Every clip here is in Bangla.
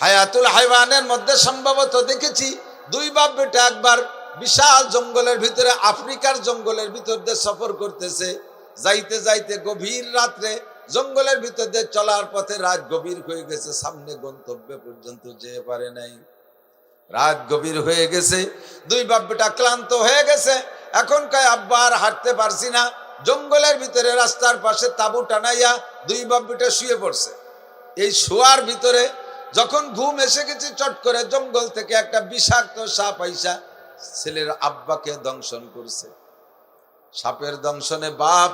হায়াতুল হাইওয়ানের মধ্যে সম্ভবত দেখেছি, দুই বাপ বেটা একবার বিশাল জঙ্গলের ভিতরে, আফ্রিকার জঙ্গলের ভিতর দিয়ে সফর করতেছে। যাইতে যাইতে গভীর রাত্রে জঙ্গলের ভিতর দিয়ে চলার পথে রাত গভীর হয়ে গেছে, সামনে গন্তব্যে পর্যন্ত যেতে পারে নাই। রাত গভীর হয়ে গেছে, দুই বাপ বেটা ক্লান্ত হয়ে গেছে। এখন কয় আব্বা আর হাঁটতে পারছি না, জঙ্গলের ভিতরে রাস্তার পাশে তাবু টানাইয়া দুই বাপ বেটা শুয়ে পড়ছে। এই শোয়ার ভিতরে যখন ঘুম এসে গেছে, চট করে জঙ্গল থেকে একটা বিষাক্ত সাপ আইসা ছেলের আব্বাকে দংশন করছে। সাপের দংশনে বাপ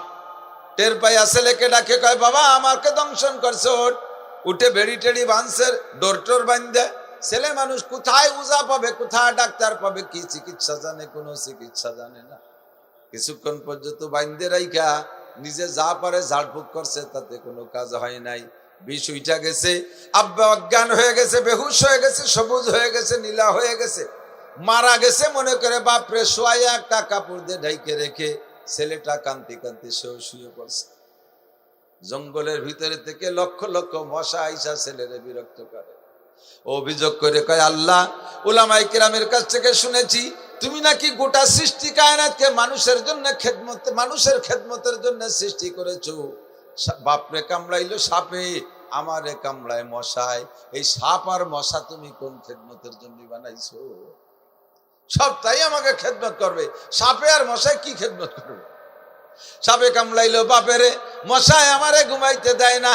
টের পাইয়া ছেলেকে ডাকে, কয়, বাবা, আমাকে দংশন করছে ওট উঠে বেড়ি টেড়ি বাঁধছে ডোর টোর বান্ধে ছেলে মানুষ কোথায় উজা পাবে, কোথায় ডাক্তার পাবে, কি চিকিৎসা জানে, কোনো চিকিৎসা জানে না। কিছুক্ষণ পর্যন্ত বাইন্দে রাইখা, নিজে যা পারে ঝাড়ফুঁক করছে, তাতে কোনো কাজ হয় নাই। বিষ উইটা গেছে, আব্বা অজ্ঞান হয়ে গেছে, বেহুশ হয়ে গেছে, সবুজ হয়ে গেছে, নীলা হয়ে গেছে। মারা গেছে মনে করে বাপরে, শোয়াইয়া একটা কাপড় দিয়ে ঢাইকে রেখে ছেলেটা কান্তি কান্তি সেও শুয়ে পড়ছে। জঙ্গলের ভিতরে থেকে লক্ষ লক্ষ মশা আইসা ছেলেরে বিরক্ত করে। অভিযোগ করে কয়, আল্লাহ উলামাই কিরামের কাছ থেকে শুনেছি, তুমি নাকি গোটা সৃষ্টি কায়নাতকে মানুষের জন্য খেদমত, মানুষের খেদমতের জন্য সৃষ্টি করেছ। বাপরে কামড়াইলো সাপে, আমারে কামড়ায় মশায়। এই সাপ আর মশা তুমি কোন খেদমতের জন্য বানাইছো? সব তাই আমাকে খেদমত করবে। সাপে আর মশায় কি খেদমত করবে? সাপে কামড়াইলো বাপেরে, মশায় আমারে ঘুমাইতে দেয় না।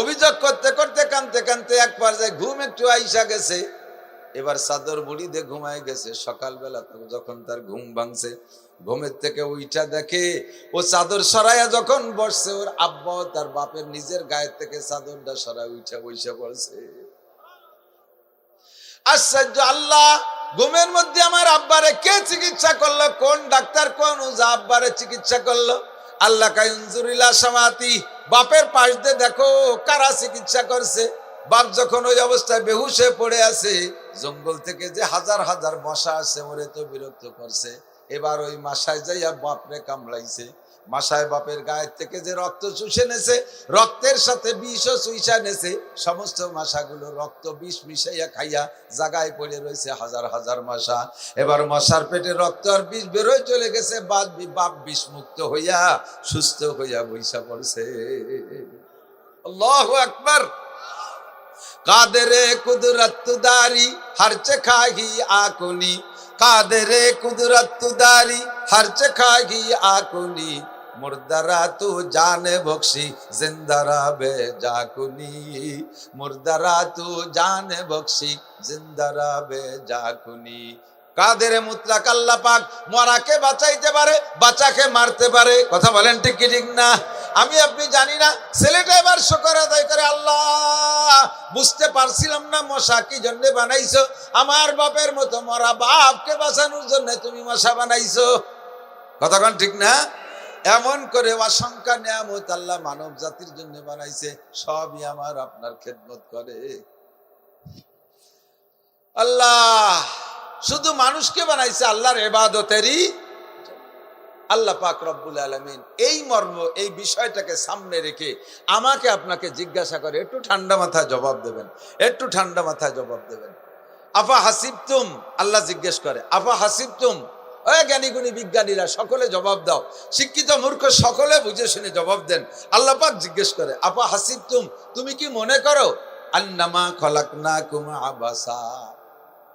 অভিযোগ করতে করতে কানতে কানতে এক পর্যায়ে ঘুম একটু আইসা গেছে। এবার চাদর বুড়ি দিয়ে ঘুমায় গেছে। সকালবেলা যখন তার ঘুম ভাঙছে, ঘুমের থেকে উইটা দেখে ও চাদর সরাইয়া যখন বসছে, ওর আব্বা তার বাপের নিজের গায়ের থেকে চাদরটা সরাই উইটা বইসা পড়ছে। আশ্চর্য আল্লাহ, ঘুমের মধ্যে আমার আব্বারে কে চিকিৎসা করল? কোন ডাক্তার কোন উজা আব্বারে চিকিৎসা করল? আল্লাহ কাইনজুরিলা সামাতি, বাপের পাশ দিয়ে দেখো কারা চিকিৎসা করছে? বাপ যখন ওই অবস্থায় বেহুশ পড়ে আছে, জঙ্গল থেকে যে হাজার হাজার মশা আছে ওরে তো বিরক্ত করছে। এবার ওই মাসায় যাইয়া বাপরে কামড়াইছে। মাসায় বাপের গায়ের থেকে যে রক্ত চুষে নেছে, রক্তের সাথে বিষও চুইসা নেছে, সমস্ত মাসাগুলো রক্ত বিষ মিশাইয়া খাইয়া জাগায় পড়ে রয়েছে হাজার হাজার মাসা এবার মশার পেটে রক্ত আর বিষ বেরোয় চলে গেছে বাপ বাপ বিষ মুক্ত হইয়া, সুস্থ হইয়া বৈশা পড়ছে। আল্লাহ আকবার! कादरे कुदरत दारी हर चखागी आकुनी। कादरे कुदरत दारी हर चखागी आकुनी। मुर्दरा तू जान बख्शी जिंदरा बे जाकुनी। मुर्दरा तू जान बख्शी जिंदरा बे जाकुनी। কাদের মুতলাক আল্লাহ পাক মরাকে বাঁচাইতে পারে বাচ্চাকে মারতে পারে। কথা বলেন ঠিক কি ঠিক না? আমি আপনি জানি না, ছেলেটা এবার শকর আদায় করে, আল্লাহ, বুঝতে পারছিলাম না মশা কি জন্য বানাইছো। আমার বাপের মতো মরা বাপকে বাঁচানোর জন্য তুমি মশা বানাইছো। কতক্ষণ ঠিক না? এমন করে অসংখ্য নিয়ামত আল্লাহ মানব জাতির জন্য বানাইছে, সবই আমার আপনার খেদমত করে। আল্লাহ শুধু মানুষকে বানাইছে আল্লাহর এবাদতেরই আল্লাহ পাক রব্বুল আলমিন। এই মর্ম, এই বিষয়টাকে সামনে রেখে আমাকে আপনাকে জিজ্ঞাসা করে, একটু ঠান্ডা মাথায় জবাব দেবেন, একটু ঠান্ডা মাথায় জবাব দেবেন। আফা হাসিবতুম? আল্লাহ জিজ্ঞেস করে, আফা হাসিবতুম? জ্ঞানীগুণী বিজ্ঞানীরা, সকলে জবাব দাও। শিক্ষিত মূর্খ সকলে বুঝে শুনে জবাব দেন। আল্লাহ পাক জিজ্ঞেস করে আপা হাসিবতুম, তুমি কি মনে করো? আন্নামা খলাকনা কুমা আবাসা।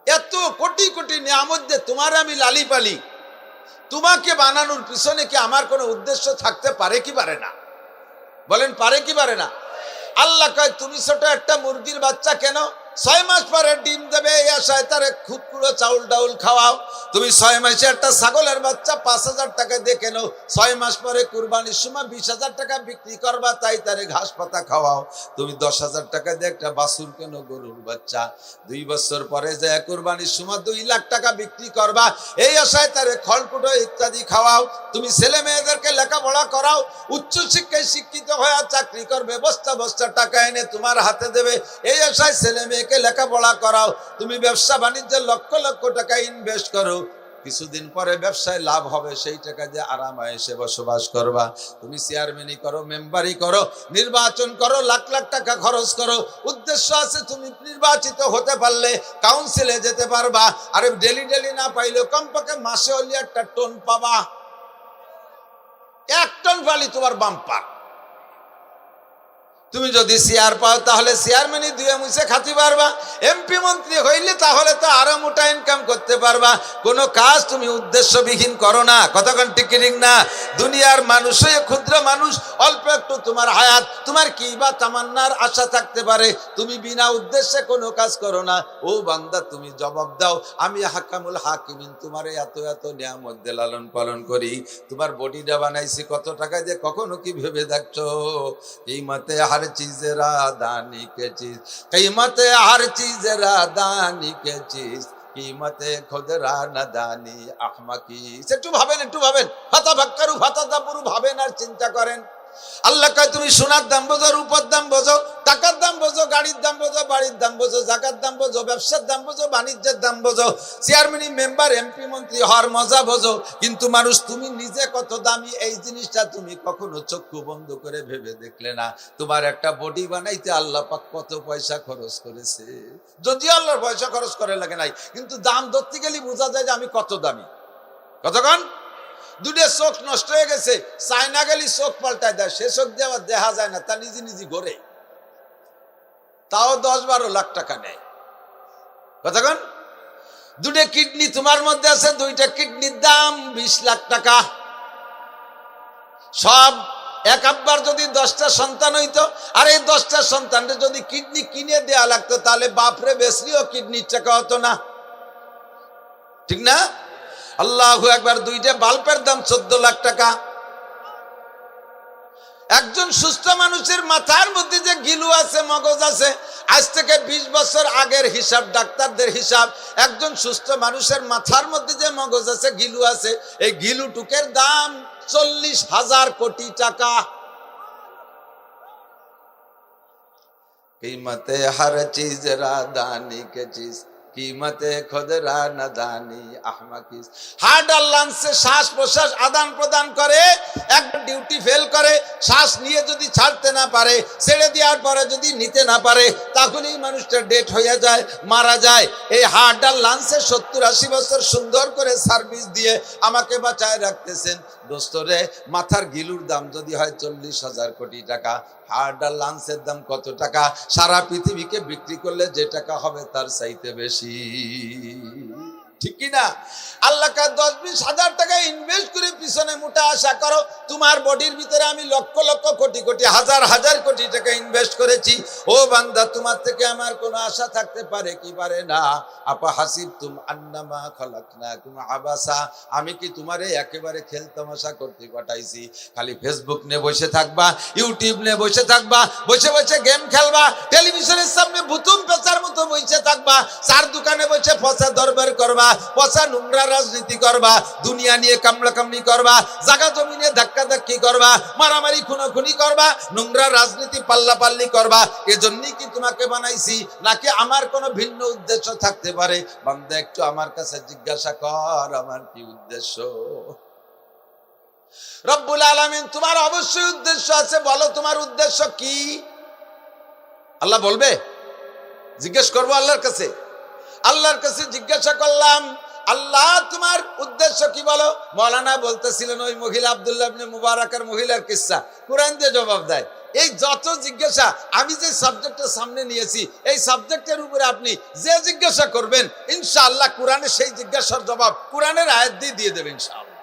এত কোটি কোটি নিয়ামত দিয়ে তোমার আমি লালি পালি। তোমাকে বানানোর পিছনে কি আমার কোনো উদ্দেশ্য থাকতে পারে কি পারে না? বলেন, পারে কি পারে না? আল্লাহ কয়, তুমি ছোট একটা মুরগির বাচ্চা কেন? ছয় মাস পরে ডিম দেবে এই আশায় তারে খুব পুরো চাউল ডাউল খাওয়াও। তুমি ছয় মাসে একটা ছাগলের বাচ্চা পাঁচ হাজার টাকা দিয়ে কেন ছয় মাস পরে কুরবানির সময় বিশ হাজার টাকা বিক্রি করবা, তাই তারে ঘাস পাতা খাওয়াও। তুমি দশ হাজার টাকা দিয়ে একটা বাছুর কেন গরুর বাচ্চা? দুই বছর পরে যে কুরবানির সময় দুই লাখ টাকা বিক্রি করবা, এই আশায় তারে খড়কুটো ইত্যাদি খাওয়াও। তুমি ছেলে মেয়েদেরকে লেখাপড়া করাও। উচ্চ শিক্ষায় শিক্ষিত হয়ে চাকরি করবে, বস্তা বস্তা টাকা এনে তোমার হাতে দেবে। এই আশায় ছেলে মেয়েকে লেখাপড়া করাও, তুমি ব্যবসা বাণিজ্যে লক্ষ লক্ষ টাকা ইনভেস্ট করো। কিছুদিন পরে ব্যবসায় লাভ হবে, সেই টাকা দিয়ে আরাম এসে বসবাস করবা। তুমি চেয়ারম্যানই করো মেম্বারই করো, নির্বাচন করো, লাখ লাখ টাকা খরচ করো। উদ্দেশ্য আছে তুমি নির্বাচিত হতে পারলে কাউন্সিলে যেতে পারবা। আরে ডেলি ডেলি না পাইলেও কমপক্ষে মাসে হলে একটা টন পাবা। এক টন পালি তোমার বাম্পার তুমি যদি শেয়ার পাও, তাহলে চেয়ারম্যানই দুয়ে মুছে খাতি পারবা এমপি মন্ত্রী হইলে তাহলে তো আরও মোটা ইনকাম করতে পারবা। কোনো কাজ তুমি উদ্দেশ্যবিহীন করো না। কতক্ষণ টিকিটিং না? দুনিয়ার মানুষই ক্ষুদ্র মানুষ, অল্প একটু তোমার হায়াত। তোমার কি বা তামান্নার আশা থাকতে পারে? তুমি বিনা উদ্দেশ্যে কোনো কাজ করো না। ও বান্দা, তুমি জবাব দাও। আমি হাকামুল হাকিমিন, তোমার এত এত নিয়ামত মধ্যে লালন পালন করি। তোমার বডিটা বানাইছি কত টাকা দিয়ে কখনো কি ভেবে দেখছ? এই মতে हर चीज रादानी के चीज कीमत हर चीज रादानी के चीज कीमत खुद রানাদানি আহমাকি একটু ভাবেন একটু ভাবেন ফাতা ভাক্কারু ফাতা দাপুরু ভাবেন আর চিন্তা করেন আল্লাহ কয় তুমি সোনার দাম বোঝো রূপার দাম বোঝো টাকার দাম বোঝো গাড়ির দাম বোঝো, বাড়ির দাম বোঝো জাকার দাম বোঝো, ব্যবসার দাম বোঝো, বাণিজ্যের দাম বোঝো চেয়ারম্যান মেম্বার এমপি মন্ত্রী, হওয়ার মজা বোঝো। কিন্তু মানুষ, তুমি নিজে কত দামি, এই জিনিসটা তুমি কখনো চক্ষু বন্ধ করে ভেবে দেখলে না। তোমার একটা বডি বানাইতে আল্লাহ পাক কত পয়সা খরচ করেছে। যদিও আল্লাহর পয়সা খরচ করে লাগে নাই, কিন্তু দাম ধরতে গেলে বোঝা যায় যে আমি কত দামি। কতক্ষণ দুটো চোখ নষ্ট হয়ে গেছে, চায়না গেলে চোখ পাল্টায় দেয়, সে চোখ দিয়ে আবার দেখা যায় না, তা নিজে নিজে ঘরে তাও দশ বারো লাখ টাকা নেয়। কতক্ষণ দুটো কিডনি তোমার মধ্যে আছে, দুইটা কিডনির দাম বিশ লাখ টাকা। সব এক আব্বার যদি দশটা সন্তান হইতো, আর এই দশটা সন্তানটা যদি কিডনি কিনে দেয়া লাগতো, তাহলে বাপরে বেশিও কিডনির টাকা হতো না। ঠিক না? আল্লাহ একবার দুইটা বাল্বের দাম চোদ্দ লাখ টাকা। একজন সুস্থ মানুষের মাথার মধ্যে যে গিলু আছে মগজ আছে আজ থেকে ২০ বছর আগের হিসাব ডাক্তারদের হিসাব একজন সুস্থ মানুষের মাথার মধ্যে যে মগজ আছে গিলু আছে এই গিলু টুকের দাম চল্লিশ হাজার কোটি টাকা कीमत हर चीज रादानी के चीज কিমতে খোদরা নাদানি আহমাকিস হার্ট আর লাংসে শ্বাস প্রশ্বাস আদান প্রদান করে একটা ডিউটি ফেল করে, শ্বাস নিয়ে যদি ছাড়তে না পারে, ছেড়ে দেওয়ার পরে যদি নিতে না পারে, তাহলেই মানুষটা ডেট হয়ে যায়, মারা যায়। এই হার্ট আর লাংসে সত্তর আশি বছর সুন্দর করে সার্ভিস দিয়ে আমাকে বাঁচায় রাখতেছেন। দোস্তরে মাথার গিলুর দাম যদি হয় চল্লিশ হাজার কোটি টাকা হার্ট আর লাংসের দাম কত টাকা? সারা পৃথিবীকে বিক্রি করলে যে টাকা হবে তার চাইতে বেশি। ঠিক কি না আল্লাহ দশ বিশ হাজার টাকা ইনভেস্ট করে পিছনে মোটা আশা করো, তোমার বডির ভিতরে আমি লক্ষ লক্ষ কোটি কোটি, হাজার হাজার কোটি টাকা ইনভেস্ট করেছি। ও বান্দা, তোমার থেকে আমার কোনো আশা থাকতে পারে কি পারে না? আপা হাসিব তুম আন্নামা খলাক না তুমি আবাসা। আমি কি তোমারে একেবারে খেল তামাশা করতে পাঠাইছি? খালি ফেসবুক নিয়ে বসে থাকবা ইউটিউব নিয়ে বসে থাকবা, বসে বসে গেম খেলবা টেলিভিশনের সামনে ভুতুম পেঁচার মতো বসে থাকবা, চার দোকানে বসে পচা দরবার করবা পচা নোংরা রাজনীতি করবা, দুনিয়া নিয়ে কামলা কামনি করবা, জাগা জমি নিয়ে ধাক্কা ধাক্কি করবা, মারামারি খুনোখুনি করবা, নোংরা রাজনীতি পাল্লা পাল্লি করবা, এজন্যই কি তোমাকে বানাইছি? নাকি আমার কোনো ভিন্ন উদ্দেশ্য থাকতে পারে? বান্দা, একটু আমার কাছে জিজ্ঞাসা কর, আমার কি উদ্দেশ্য? রব্বুল আলামিন, তোমার অবশ্যই উদ্দেশ্য আছে, বলো তোমার উদ্দেশ্য কি? আল্লাহ বলবে? জিজ্ঞেস করব আল্লাহর কাছে। আল্লাহর কাছে জিজ্ঞাসা করলাম, আল্লাহ তোমার উদ্দেশ্য কি বলো? মৌলানা বলতেছিলেন, ওই মহিলা আবদুল্লাহ মুবারকের মহিলার কিসা? কোরআন দিয়ে জবাব দেয়, এই যত জিজ্ঞাসা আমি যে সাবজেক্টটা সামনে নিয়েছি, এই সাবজেক্টের উপরে আপনি যে জিজ্ঞাসা করবেন, ইনশাআল্লাহ কোরআনে সেই জিজ্ঞাসার জবাব কোরআনের আয়াত দিয়ে দিয়ে দেবেন ইনশাআল্লাহ।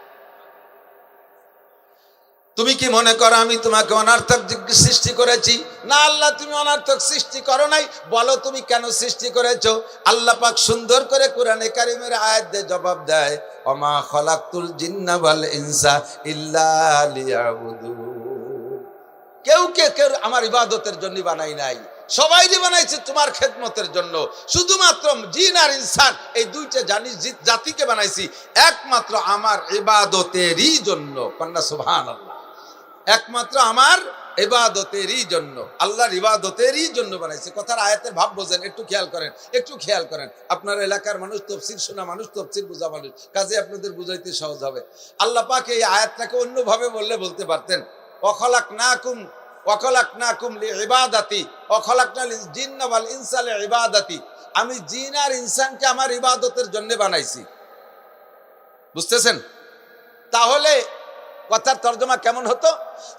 তুমি কি মনে করো আমি তোমাকে অনার্থক সৃষ্টি করেছি? না আল্লাহ, তুমি অনার্থক সৃষ্টি করো নাই। বলো তুমি কেন সৃষ্টি করেছ? আল্লাহ পাক সুন্দর করে কোরআনে কারিমের আয়াত দিয়ে জবাব দেয় অমা খলাকুল জিন্না ওয়াল ইনসা ইল্লা লিয়াবুদুন কেউ কে কেউ আমার ইবাদতের জন্য বানাই নাই। সবাই বানাইছে তোমার খেদমতের জন্য। শুধুমাত্র জিন আর ইনসান, এই দুইটা জানি জি- জাতিকে বানাইছি। একমাত্র আমার ইবাদতেরই জন্য। কন্যা সুবহান আল্লাহ একমাত্র আমার ইবাদতেরই জন্য। আল্লাহর ইবাদতেরই জন্য বানাইছে। কথার আয়াতের ভাব বোঝেন, একটু খেয়াল করেন, একটু খেয়াল করেন। আপনার এলাকার মানুষ তফসির শোনা, মানুষ তফসির বোঝা মানুষ। কাজে আপনাদের বুঝাইতে সহজ হবে। আল্লাহ পাক এই আয়াতটাকে অন্যভাবে বললে বলতে পারতেন অখলাক না কুম অখলাক না কুম লি ইবাদাতি অখলাক না জিন্না ওয়াল ইনসা লি ইবাদাতি আমি জিন আর ইনসানকে আমার ইবাদতের জন্য বানাইছি। বুঝতেছেন? তাহলে কথার তর্জমা কেমন হতো?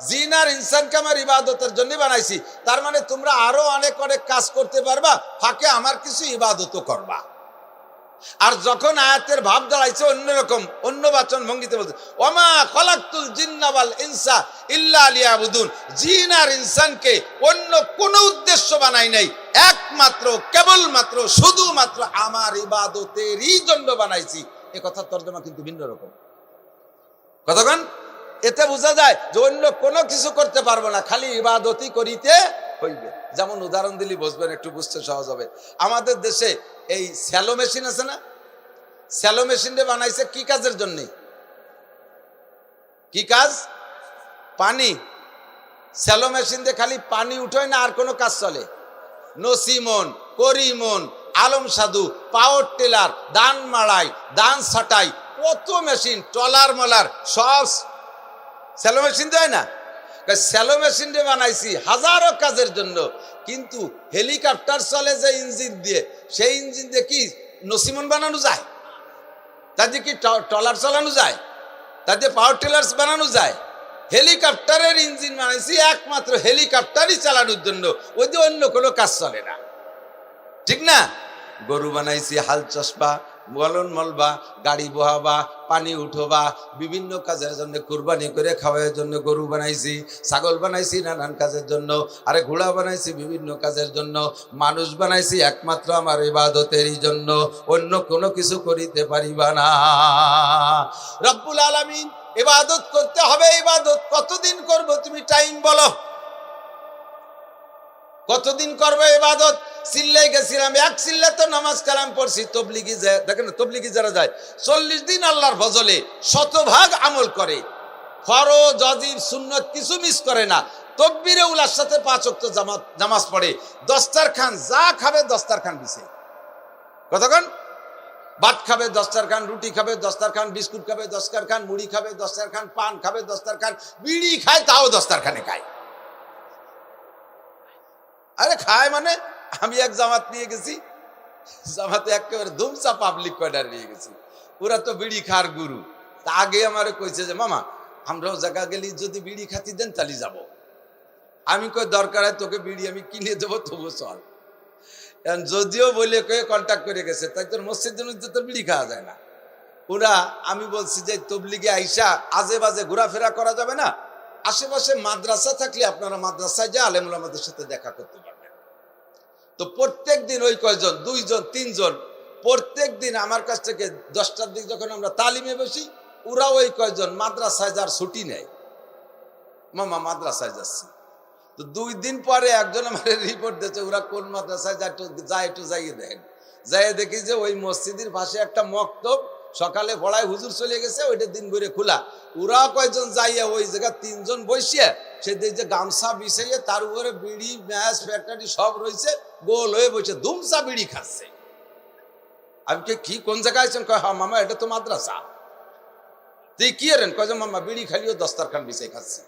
জিন আর ইনসানকে আমার ইবাদতের জন্য বানাইছি। তার মানে তোমরা আরও অনেক অনেক কাজ করতে পারবা, ফাঁকে আমার কিছু ইবাদতও করবা। আর যখন আয়াতের ভাব দাঁড়াইছে অন্যরকম অন্য বাচন ভঙ্গিতে বলছে, ওমা খলাক্তুল জিন্নাবাল ইনসা ইল্লা লিয়াবুদুন। জিন আর ইনসানকে অন্য কোনো উদ্দেশ্য বানাই নাই, একমাত্র, কেবলমাত্র, শুধুমাত্র আমার ইবাদতেরই জন্য বানাইছি। এ কথার তর্জমা কিন্তু ভিন্ন রকম। কতক্ষণ? এতে বোঝা যায় যে অন্য কোনো কিছু করতে পারব না, খালি ইবাদতই করিতে হইবে। যেমন উদাহরণ দিলি বুঝবেন একটু বুঝতে সহজ হবে। আমাদের দেশে এই স্যালো মেশিন আছে না? স্যালো মেশিনটা বানাইছে কি কাজের জন্য? কি কাজ? পানি। স্যালো মেশিন দিয়ে খালি পানি উঠোয় না আর কোনো কাজ চলে। নসিমন, করিমন, আলম সাধু, পাওয়ার টেলার, দান মাড়াই দান ছাটাই, কত মেশিন টলার মলার, সব স্যালো মেশিন দেয় না? স্যালো মেশিন দিয়ে বানাইছি হাজারো কাজের জন্য, কিন্তু হেলিকপ্টার চলে যে ইঞ্জিন দিয়ে, সেই ইঞ্জিন দিয়ে কি নসিমন বানানো যায়? তাদের কি ট্রলার চালানো যায়? তাদের পাওয়ার টেলার্স বানানো যায়? হেলিকপ্টারের ইঞ্জিন বানাইছি একমাত্র হেলিকপ্টারই চালানোর জন্য, ওই দিয়ে অন্য কোনো কাজ চলে না। ঠিক না? গরু বানাইছি হাল চষবা বলন মলবা, গাড়ি বহাবা, পানি উঠোবা, বিভিন্ন কাজের জন্য কুরবানি করে খাওয়ার জন্য গরু বানাইছি, ছাগল বানাইছি, নানান কাজের জন্য, আরে ঘোড়া বানাইছি, বিভিন্ন কাজের জন্য, মানুষ বানাইছি একমাত্র আমার ইবাদতেরই জন্য, অন্য কোনো কিছু করিতে পারিবা না। রব্বুল আলামিন, ইবাদত করতে হবে, ইবাদত কতদিন করব তুমি টাইম বলো। কতদিন করবে ইবাদত? সিল্লাই গেছিলাম, এক সিল্লা তো নামাজ কালাম পড়ছি, তবলিগি দেখেন তবলিগি যারা যায়, চল্লিশ দিন আল্লাহর ফজলে শতভাগ আমল করে। ফরজ অজিব সুন্নত কিছু মিস করে না। তকবিরে উলার সাথে পাঁচ অক্ত জামাজ পড়ে। দস্তার খান যা খাবে দস্তার খান দিছে কতক্ষণ ভাত খাবে দস্তার খান রুটি খাবে দস্তার খান বিস্কুট খাবে দস্তার খান মুড়ি খাবে দস্তার খান পান খাবে দস্তার খান বিড়ি খায় তাও দস্তার খানে খায়। আরে খায় মানে? আমি এক জামাত নিয়ে গেছি। জামাতে একেবারে ধুমসা পাবলিক কয়ডার নিয়ে গেছি। ওরা তো বিড়ি খার গুরু। তা আগে আমারে কইছে যে, মামা আমরাও জায়গা গেলি যদি বিড়ি খাতি দেন তাহলে যাব। আমি কই, দরকার হয় তোকে বিড়ি আমি কিনে দেবো তবু চল। যদিও বলে কয়ে কন্ট্যাক্ট করে গেছে, তাই তোর মসজিদের মধ্যে তো বিড়ি খাওয়া যায় না। ওরা, আমি বলছি যে, তবলিগে আইসা আজে বাজে ঘোরাফেরা করা যাবে না? আশেপাশে মাদ্রাসা থাকলে আপনারা মাদ্রাসায় যে আলেমুল আমাদের সাথে দেখা করতে পারবেন। তো প্রত্যেক দিন ওই কয়জন, দুইজন, তিনজন, প্রত্যেক দিন আমার কাছ থেকে দশটার দিক যখন আমরা তালিমে বসি ওরা ওই কয়জন মাদ্রাসায় যার ছুটি নেয় মামা, মাদ্রাসায় যাচ্ছি। তো দুই দিন পরে একজন আমার রিপোর্ট দিয়েছে, ওরা কোন মাদ্রাসায় যা একটু যা একটু যাইয়ে দেন যাইয়ে দেখি যে ওই মসজিদের পাশে একটা মক্তব সকালে পড়ায় হুজুর চলে গেছে, ওইটা দিন ঘুরে খোলা। ওরা কয়জন যাইয়া ওই জায়গা তিনজন বসিয়ে সে দেখছে গামছা বিছাইয়ে তার উপরে বিড়ি ম্যাচ ফ্যাক্টরি সব রয়েছে, গোল হয়ে বসে ধুমসা বিড়ি খাচ্ছে। আমি কে, কি, কোন জায়গায় আছেন কয় হ্যাঁ মামা, এটা তো মাদ্রাসা। তুই কি এরেন কয় যে, মামা, বিড়ি খালিও দস্তারখান বিছাই খাচ্ছে।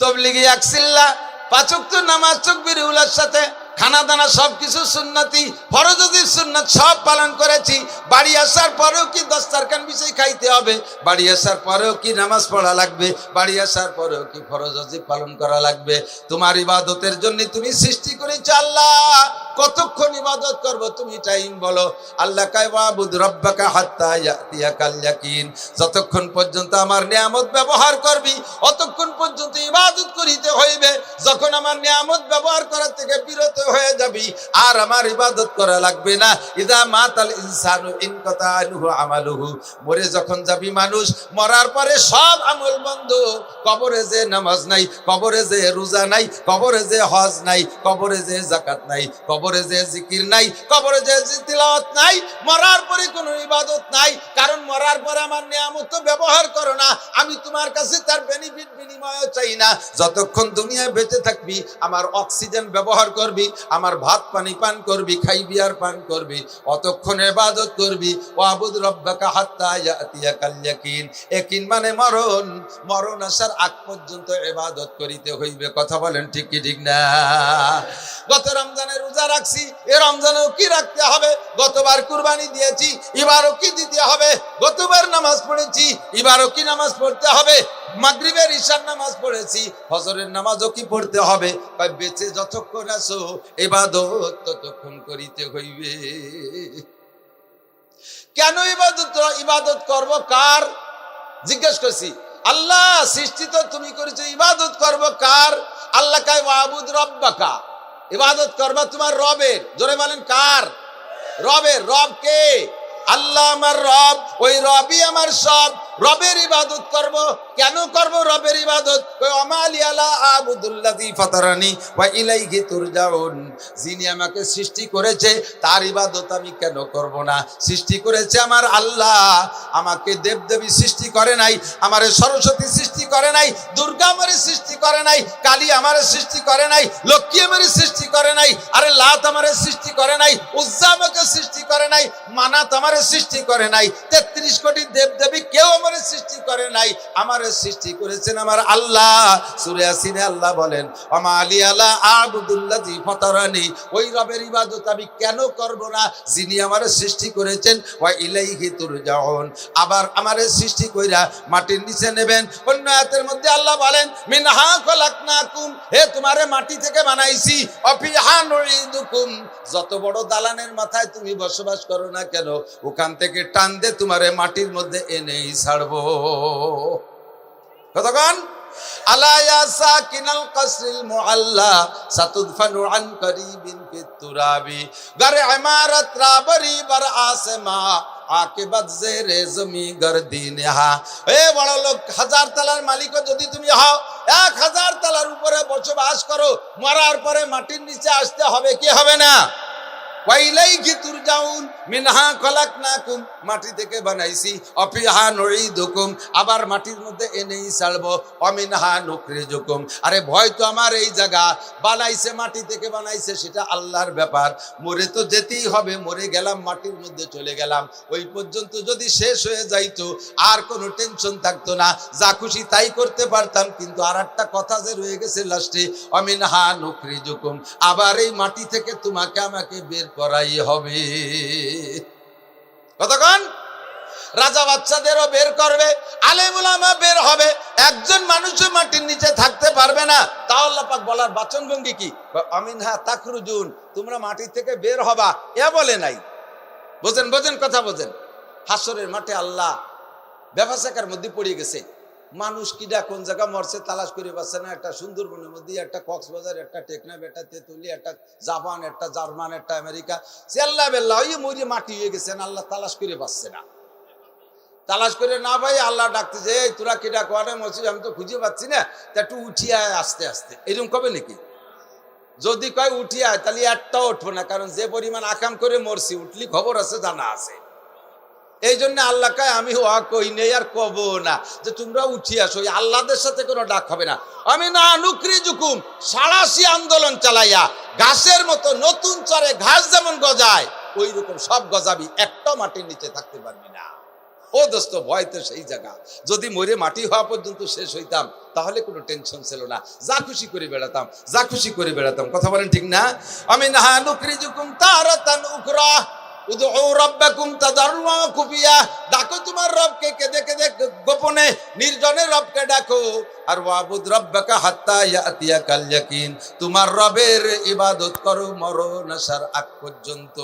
তবলিগি একসিল্লা পাচক তো নামাজ চকবির উলার সাথে খানা দানা সব কিছু সুন্নতি ফরজদির সুন্নত সব পালন করেছি, বাড়ি আসার পরেও কি দস্তারখান বিষয় খাইতে হবে? বাড়ি আসার পরেও কি নামাজ পড়া লাগবে? বাড়ি আসার পরেও কি ফরজদি পালন করা লাগবে? তোমার ইবাদতের জন্য তুমি সৃষ্টি করেছ আল্লাহ। কতক্ষণ ইবাদত করব তুমি টাইম বলো। আল্লাহ কায়বাবুদ রব্বাকা হাত্তা ইয়াতিয়াকাল ইয়াকিন। যতক্ষণ পর্যন্ত আমার নিয়ামত ব্যবহার করবি, অতক্ষণ পর্যন্ত ইবাদত করিতে হইবে। যখন আমার নিয়ামত ব্যবহার করা থেকে বিরত হয়ে যাবি, আর আমার ইবাদত করা লাগবে না। ইদা মাতাল ইনসানু ইন কথা আমালুহু। মরে যখন যাবি মানুষ, মরার পরে সব আমল বন্ধ। কবরে যে নামাজ নাই, কবরে যে রোজা নাই, কবরে যে হজ নাই, কবরে যে জাকাত নাই, কবরে যে জিকির নাই, কবরে যে তিলাওয়াত নাই, মরার পরে কোনো ইবাদত নাই। কারণ মরার পরে আমার নিয়ামত তো ব্যবহার করো না। আমি তোমার কাছে তার বেনিফিট বিনিময় চাই না। যতক্ষণ দুনিয়ায় বেঁচে থাকবি, আমার অক্সিজেন ব্যবহার করবি আমার ভাত পানি পান করবি, খাইবি আর পান করবি, অতক্ষণ ইবাদত করবি। ও আবুদ রব্বাকা হাত্তা ইয়াতিয়াকাল ইয়াকিন। একিন মানে মরণ মরণ আসার আগ পর্যন্ত ইবাদত করিতে হইবে। কথা বলেন ঠিক কি ঠিক না? গত রমজানে রোজা রাখছি, এ রমজানেও কি রাখতে হবে? গতবার কুরবানি দিয়েছি, এবারও কি দিতে হবে? গতবার নামাজ পড়েছি, এবারও কি নামাজ পড়তে হবে? মাগরিবের ঈশার নামাজ পড়েছি ফজরের নামাজও কি পড়তে হবে? বেঁচে যতক্ষণ আসো ইবাদত ততক্ষণ করিতে হইবে। কেন ইবাদত ইবাদত করব কার? জিজ্ঞেস করছি, আল্লাহ সৃষ্টি তো তুমি করেছ ইবাদত করব কার? আল্লাহ কায় মাহবুদ রব্বাকা। ইবাদত করবা তোমার রবের। জোরে বলেন, কার? রবের। রব কে? আল্লাহ আমার রব। ওই রবই আমার সব। রবের ইবাদত করব। কেন করব রবের ইবাদত? ফাতারানি ওয়া ইলাইহি তুরজাউন। যিনি আমাকে সৃষ্টি করেছে, তার ইবাদত আমি কেন করব না? সৃষ্টি করেছে আমার আল্লাহ। আমাকে দেবদেবী সৃষ্টি করে নাই, আমারে সরস্বতী সৃষ্টি করে নাই, দুর্গা আমারে সৃষ্টি করে নাই, কালী আমারে সৃষ্টি করে নাই, লক্ষ্মী আমারে সৃষ্টি করে নাই, আরে লাত আমারে সৃষ্টি করে নাই, উজ্জা আমাকে সৃষ্টি করে নাই, মানাত আমারে সৃষ্টি করে নাই, তেত্রিশ কোটি দেবদেবী কেউ আমারে সৃষ্টি করে নাই আমারে সৃষ্টি করেছেন আমার আল্লাহ। সুরে আসিনে আল্লাহ বলেন আমা আলী আল্লাহ আবুদুল্লাহ ফতরানি ওই রবের ইবাদত আমি কেন করব না? যিনি আমার সৃষ্টি করেছেন, ওয়া ইলাইহি তুরজাউন। আবার আমারে সৃষ্টি কইরা মাটির নিচে নেবেন। অন্য আয়াতের মধ্যে আল্লাহ বলেন, মিনহা খলাকনাকুম হে তোমারে মাটি থেকে বানাইছি অফিহা নুইদুকুম যত বড় দালানের মাথায় তুমি বসবাস করো না কেন, ওখান থেকে টান দে তোমারে মাটির মধ্যে এনেই ছাড়বো কতক্ষণ? হাজার তালার মালিক যদি তুমি হও, এক হাজার তালার উপরে বসবাস করো, মরার পরে মাটির নিচে আসতে হবে, কি হবে না? ওয়াইলাইহি তুরজাউন, মিনহা খলাকনাকুম, মাটি থেকে বানাইছি। অফিহা নুইদুকুম আবার মাটির মধ্যে এনেই ছাড়বো। অমিনহা নুকরিজুকুম আরে ভয় তো আমার এই জায়গা। বানাইছে মাটি থেকে বানাইছে, সেটা আল্লাহর ব্যাপার। মরে তো যেতেই হবে, মরে গেলাম, মাটির মধ্যে চলে গেলাম। ওই পর্যন্ত যদি শেষ হয়ে যাইতো, আর কোনো টেনশন থাকতো না। যা খুশি তাই করতে পারতাম, কিন্তু আর একটা কথা যে রয়ে গেছে লাস্টে, অমিনহা নুকরিজুকুম আবার এই মাটি থেকে তোমাকে আমাকে বের করাই হবে। কতক্ষণ? রাজা বাচ্চাদেরও বের করবে আলেমুলামা বের হবে। একজন মানুষও মাটির নিচে থাকতে পারবে না। তাও আল্লাহ পাক বলার বাচন ভঙ্গি কি? আমিন হা তাকরুজুন তোমরা মাটি থেকে বের হবা। এ বলে নাই। বোঝেন বোঝেন, কথা বোঝেন। হাসরের মাঠে আল্লাহ ব্যবসাকার মধ্যে পড়ে গেছে। মানুষ কিডা কোন জায়গা মরছে তালাশ করে পাচ্ছে না? একটা সুন্দরবনের মধ্যে একটা কক্সবাজার, একটা টেকনাফ একটা তেতুলি, একটা জাপান, একটা জার্মান, একটা আমেরিকা। সে আল্লাহ বেল্লাহ ওই মরি মাটি হয়ে গেছেন আল্লাহ তালাশ করে পাচ্ছে না। তালাশ করে না ভাই, আল্লাহ ডাকতে যে এই, তোরা কিডা কোয়ারে মরছিস? আমি তো খুঁজে পাচ্ছি না। তা একটু উঠিয়ে আয় আস্তে আস্তে। এরকম কবে নাকি? যদি কয় উঠিয়ে আয়, তাহলে একটাও উঠবো না, কারণ যে পরিমাণ আকাম করে মরছি, উঠলি খবর আছে, জানা আছে। এই জন্য আল্লাহ কায়, আমি হওয়া কই নেই আর কব না। যে তোমরা উঠি আসো আল্লাহদের সাথে কোনো ডাক হবে না। আমি না নুকরি জুকুম সাড়াশি আন্দোলন চালাইয়া, ঘাসের মতো নতুন চরে ঘাস যেমন গজায় ওই রকম সব গজাবি, একটা মাটির নিচে থাকতে পারবি না। ও দোস্ত, ভয় তো সেই জায়গা। যদি মরে মাটি হওয়া পর্যন্ত শেষ হইতাম, তাহলে কোনো টেনশন ছিল না। যা খুশি করে বেড়াতাম, যা খুশি করে বেড়াতাম। কথা বলেন ঠিক না? আমি না নুকরি জুকুম উকরা ডাকো তোমার রবকে কেঁদে কেঁদে গোপনে, নির্জনে রবকে ডাকো। আর ওয়াবুদ রব্বাকা হাত্তা ইয়াতিয়াকাল ইয়াকিন। তোমার রবের ইবাদত করো, মরণ আসার আগ পর্যন্ত।